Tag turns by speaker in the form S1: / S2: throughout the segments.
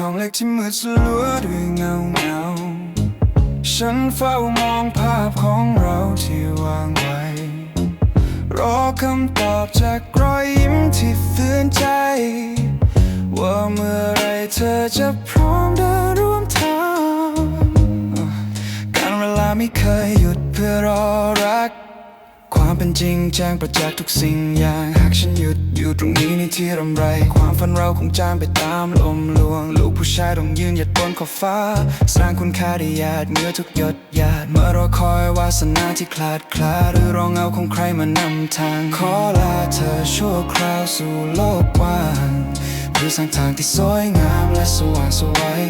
S1: ห้องเล็กที่มืดสลัวด้วยเงาเงาฉันเฝ้ามองภาพของเราที่วางไว้ รอคำตอบจากรอยยิ้มที่ฟื้นใจ ว่าเมื่อไรเธอจะพร้อมเดินร่วมทาง การเวลาไม่เคยหยุดเพื่อรอรัก ความเป็นจริงแจ้งประจักษ์ทุกสิ่งอย่าง หากฉันหยุดอยู่ตรงนี้ในที่รำไร ความฝันเราคงจางไปตามลมลวง ลูกผู้ชายต้องยืนหยัดบนขอบฟ้า สร้างคุณค่าได้หยาดเหงื่อทุกหยดหยาด เมื่อรอคอยวาสนาที่คลาดคลาดหรือรองเงาของใครมานำทาง ขอลาเธอชั่วคราวสู่โลกกว้างเพื่อสร้างทางที่สวยงามและสว่างไสวย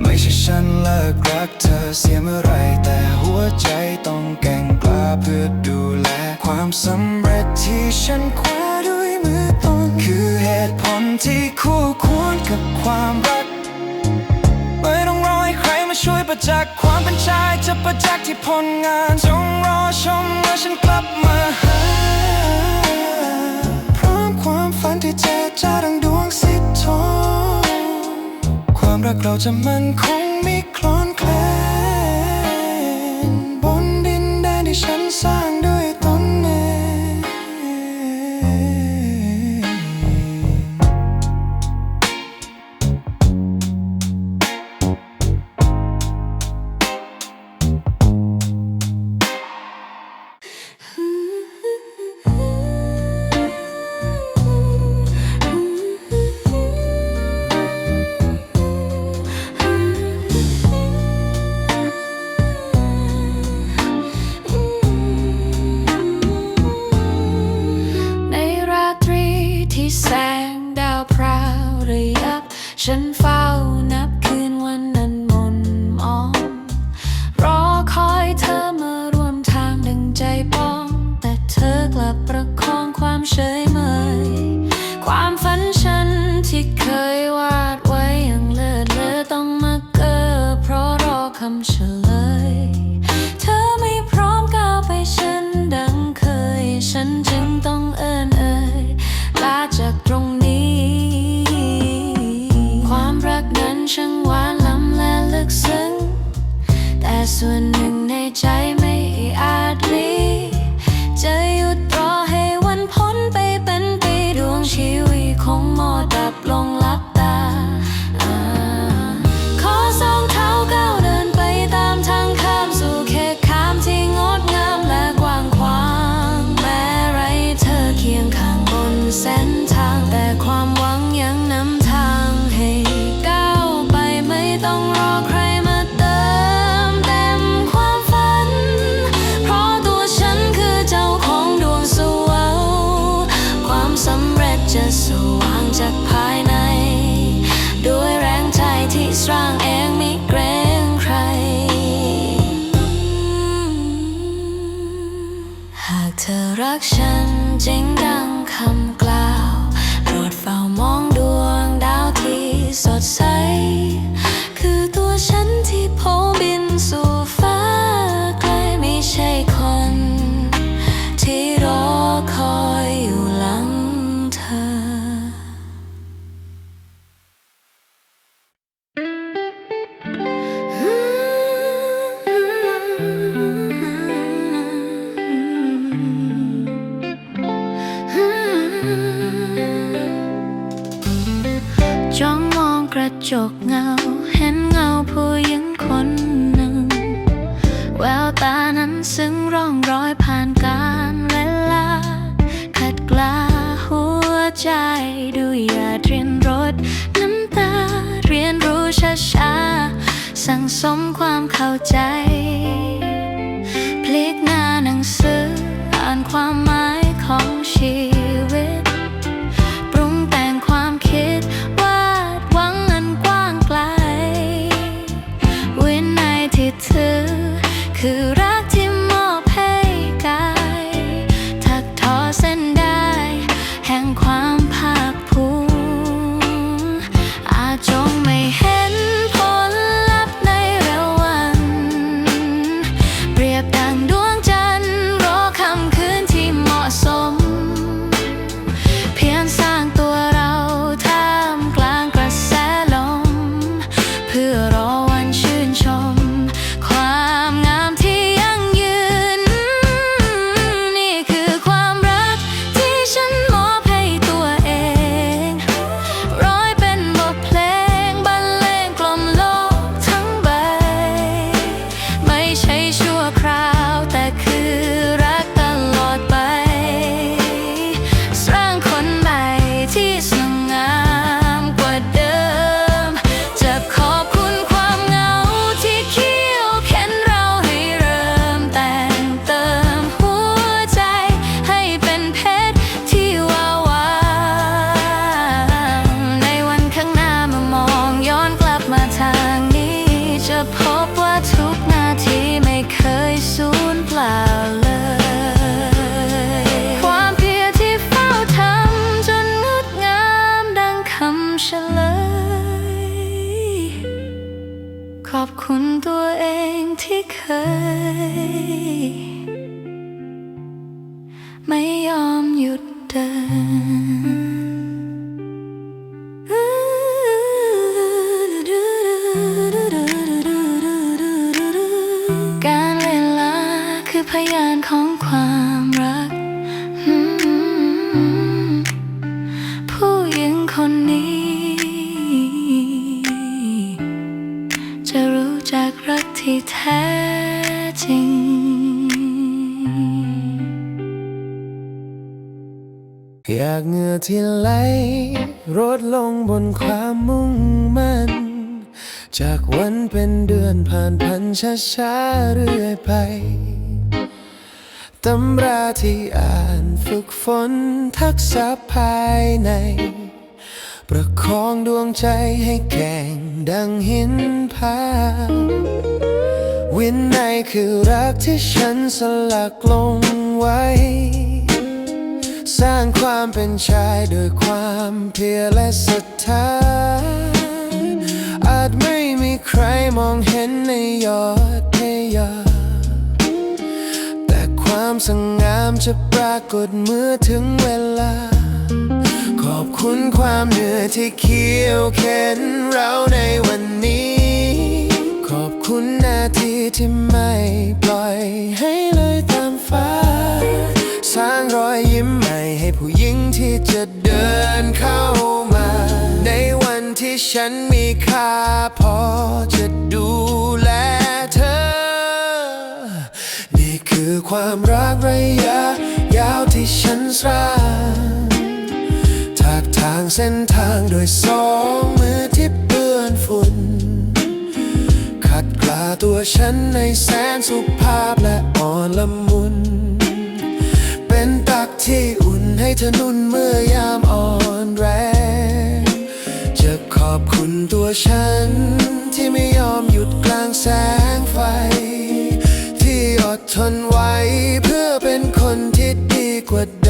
S1: ไม่ใช่ฉันเลิกรักเธอเสียเมื่อไรแต่หัวใจต้องแก่ง เพื่อดูแลความสำเร็จที่ฉันคว้าด้วยมือตนคือเหตุผลที่คู่ควรกับความรัก ไม่ต้องรอให้ใครมาช่วยประจักษ์ความเป็นชายจะประจักษ์ที่ผลงานจงรอชมเมื่อฉันกลับมาหาพร้อมความฝันที่เจอจ้าดังดวงสิทธองความรักเราจะมั่นคง ที่ เธ
S2: อรักฉันจริงดังคำก จกเงา เห็นเงาผู้หญิงคนหนึ่ง แววตานั้นซึ้งร่องรอยผ่านการเวลา ขัดกล้าหัวใจดูอย่าเรียนรถน้ำตา เรียนรู้ช้าๆ สั่งสมความเข้าใจ ไม่ยอมหยุด งื่อที่ไหลร
S3: ดลงบนความมุ่งมั่น จากวันเป็นเดือนผ่านพันช้าๆเรื่อยไปตำราที่อ่านฝึกฝนทักษะภายใน ประคองดวงใจให้แกร่งดังหินผาวินัยคือรักที่ฉันสลักลงไว้ สร้างความเป็นชายโดยความเพียรและศรัทธา อาจไม่มีใครมองเห็นในยอดพยาแต่ความสง่งามจะปรากฏเมื่อถึงเวลา ขอบคุณความเหนื่อยที่เคี่ยวเข็นเราในวันนี้ ขอบคุณนาทีที่ไม่ปล่อยให้เลยตามฟ้า สร้างรอยยิ้มใหม่ให้ผู้หญิงที่จะเดินเข้ามา ในวันที่ฉันมีค่าพอจะดูแลเธอ นี่คือความรักระยะ ยาวที่ฉันสร้างทากทางเส้นทางโดยสองมือที่เปื้อนฝุ่นขัดกลาตัวฉันในแสนสุภาพและอ่อนละมุ ให้เธอนุ่นเมื่อยามอ่อนแรง จะขอบคุณตัวฉัน ที่ไม่ยอมหยุดกลางแสงไฟ ที่อดทนไว้เพื่อเป็นคนที่ดีกว่า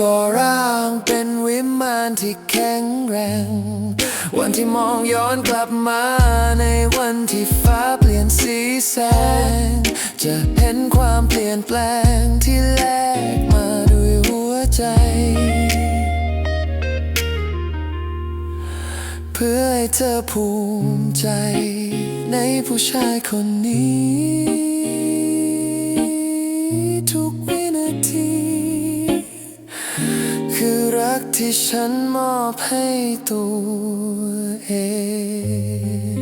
S3: ก่อร่างเป็นวิมานที่แข็งแรง วันที่มองย้อนกลับมาในวันที่ฟ้าเปลี่ยนสีแสง จะเห็นความเปลี่ยนแปลงที่แลกมาด้วยหัวใจ เพื่อให้เธอภูมิใจในผู้ชายคนนี้ ที่ฉันมอบให้ตัวเอง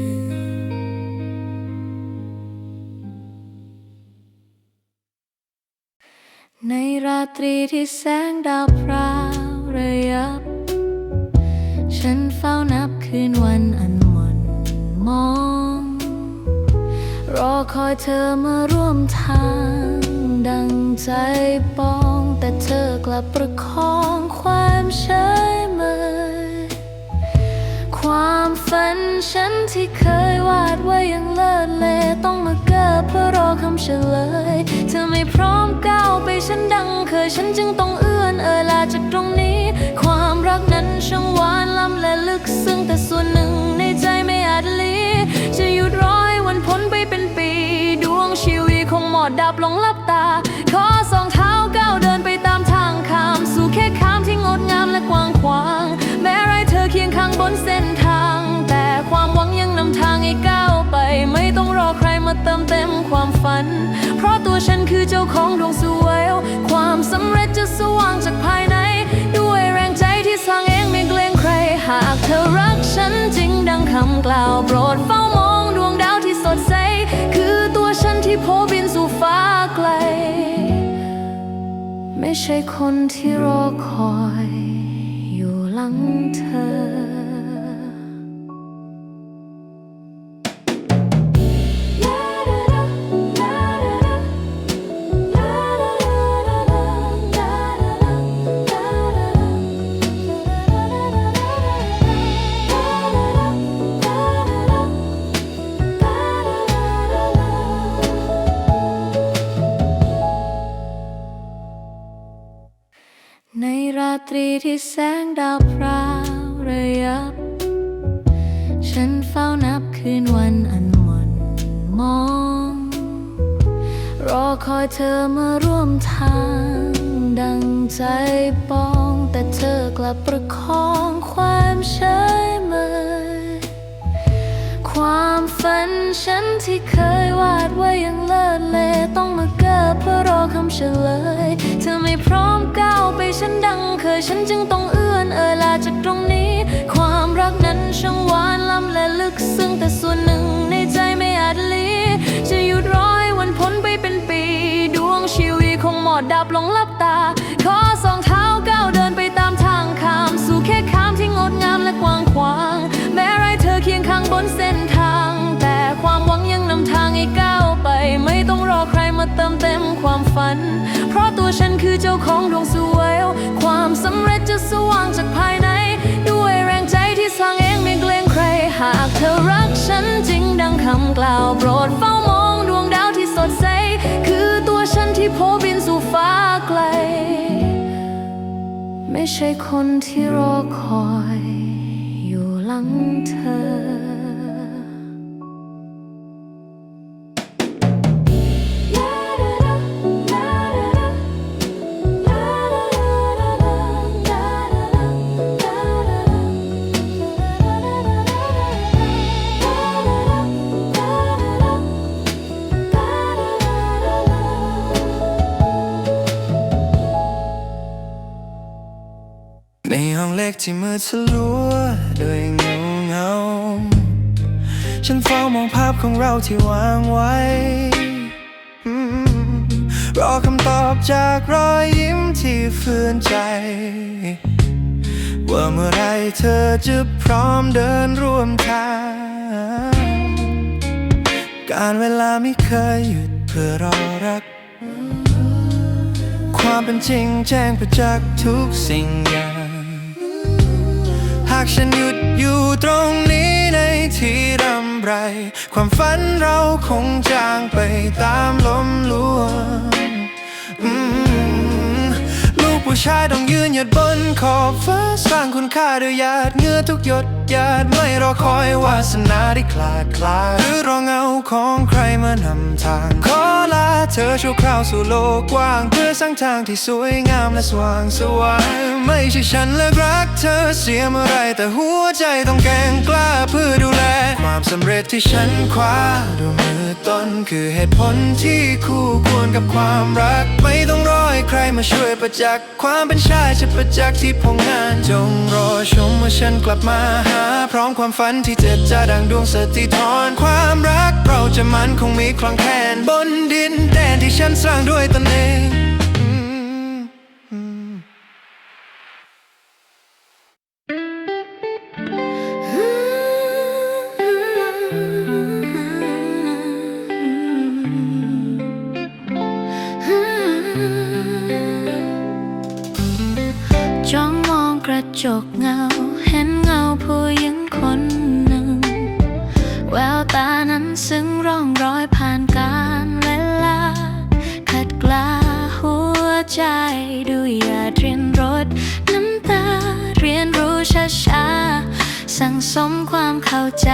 S2: ในราตรีที่แสงดาวพราวระยับ ฉันเฝ้านับคืนวันอันหม่นมอง รอคอยเธอมาร่วมทาง ดังใจปอง แต่เธอกลับประคองความเฉยเมยความฝันฉันที่เคยวาดไว้ยังเลิศเลต้องมาเกิดเพื่อรอคำเฉลย เธอไม่พร้อมก้าวไปฉันดังเคย ฉันจึงต้องเอื้อนเอ่ยลาจากตรงนี้ ความรักนั้นช่างหวานล้ำและลึกซึ้งแต่ส่วนหนึ่งในใจไม่อาจลีจะหยุดรอให้วันพ้นไปเป็นปี ดวงชีวิตคงหมดดับลงลับ ขอสองเท้าก้าวเดินไปตามทางข้าม สู่แค่ข้ามที่งดงามและกว้างขวาง แม้ไรเธอเคียงข้างบนเส้นทาง แต่ความหวังยังนำทางให้ก้าวไป ไม่ต้องรอใครมาเติมเต็มความฝัน เพราะตัวฉันคือเจ้าของดวงสวยความสำเร็จจะสว่างจากภายใน ด้วยแรงใจที่สร้างเองไม่เกรงใคร หากเธอรักฉันจริงดังคำกล่าวโปรดเฝ้ามองดวงดาวที่สดใส โผบินสู่ฟ้าไกล ไม่ใช่คนที่รอคอย คอยเธอมาร่วมทาง ดังใจปอง แต่เธอกลับประคองความเฉยเมยความฝันฉันที่เคยวาดไว้ยังเลิศเลต้องมาเกิดเพื่อรอคำเฉลย เธอไม่พร้อมก้าวไปฉันดังเคย ฉันจึงต้องเอื้อนเอ่ยลาจากตรงนี้ ความรักนั้นช่างหวานล้ำและลึกซึ้งแต่ส่วนหนึ่ง ดับลงลับตา ขอสองเท้าก้าวเดินไปตามทางขามสู่แค่ขามที่งดงามและกว้างขวาง แม้ไรเธอเคียงข้างบนเส้นทาง แต่ความหวังยังนำทางให้ก้าวไป ไม่ต้องรอใครมาเติมเต็มความฝัน เพราะตัวฉันคือเจ้าของดวงสวยความสำเร็จจะสว่างจากภายใน ด้วยแรงใจที่สร้างเองไม่เกรงใคร หากเธอรักฉันจริงดังคำกล่าวโปรดเฝ้ามองดวงดาวที่สดใสคือตัว ใช่คนที่รอคอยอยู่หลังเธอ
S3: ในห้องเล็กที่มืดสลัวด้วยเงาเงา ฉันเฝ้ามองภาพของเราที่วางไว้ รอคำตอบจากรอยยิ้มที่ฝืนใจ ว่าเมื่อไรเธอจะพร้อมเดินร่วมทาง การเวลาไม่เคยหยุดเพื่อรอรัก ความเป็นจริงแจ้งประจักษ์ทุกสิ่งอย่างากฉันหยุดอยู่ตรงนี้ในที่รำไร ความฝันเราคงจางไปตามลมลวงอืมลูกผู้ชายต้องยืนหยัดบนขอบฟ้าสร้างคุณค่าด้วยหยาดเหงื่อทุกหยด หยาดไม่รอคอยวาสนาได้คลาดคลาดหรือรอเงาของใครมานำทาง ขอลาเธอชั่วคราวสู่โลกกว้าง เพื่อสร้างทางที่สวยงามและสว่างสวายไม่ใช่ฉันเลิกรักเธอเสียเมื่อไรแต่หัวใจต้องแกงกล้าเพื่อดูแล ความสำเร็จที่ฉันคว้าด้วยมือต้นคือเหตุผลที่คู่ควรกับความรัก ไม่ต้องรอให้ใครมาช่วยประจักษ์ความเป็นชายจะประจักษ์ที่พงงานจงรอชมเมื่อฉันกลับมาหาพร้อมความฝันที่เจ็ดจะดังดวงสถิธรความรักเราจะมันคงมีคลองแคนบนดินแดนที่ฉันสร้างด้วยตนเอง
S2: จ้องมองกระจกเงา ซึ้งร่องรอยผ่านการเวลาขัดกลาหัวใจดูอย่าเรียนรถน้ำตา เรียนรู้ช้าๆ สั่งสมความเข้าใจ